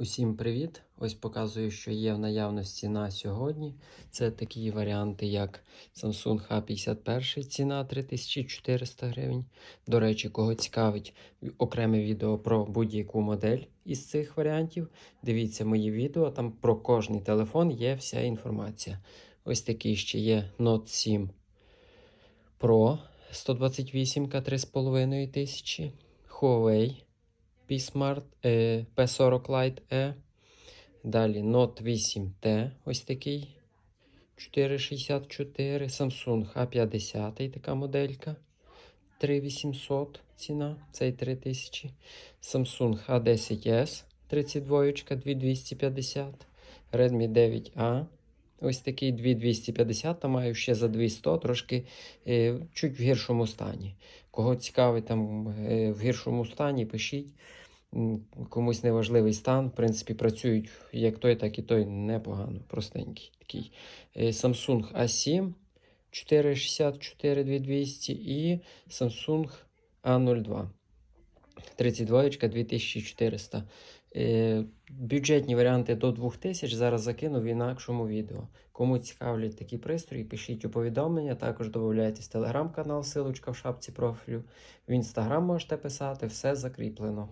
Усім привіт! Ось показую, що є в наявності на сьогодні. Це такі варіанти, як Samsung A51, ціна 3400 гривень. До речі, кого цікавить окреме відео про будь-яку модель із цих варіантів. Дивіться мої відео, там про кожний телефон є вся інформація. Ось такий ще є Note 7 Pro 128 3,5 тисячі. Huawei P-Smart е, P40 Lite E. Далі Note 8T, ось такий 464. Samsung A50 така моделька. 3800 ціна, цей 3000. Samsung A10S 32, 2250. Redmi 9A. Ось такий 2250, там маю ще за 200, трошки е, чуть в гіршому стані. Кого цікавить там е, в гіршому стані, пишіть. Комусь неважливий стан. В принципі, працюють як той, так і той непогано. Простенький такий. Е, Samsung A7 464 2200 і Samsung A02 32 2400. Е, Бюджетні варіанти до 2000 зараз закину в інакшому відео. Кому цікавлять такі пристрої, пишіть у повідомлення. Також додайтесь в телеграм-канал, силочка в шапці профілю. В інстаграм можете писати, все закріплено.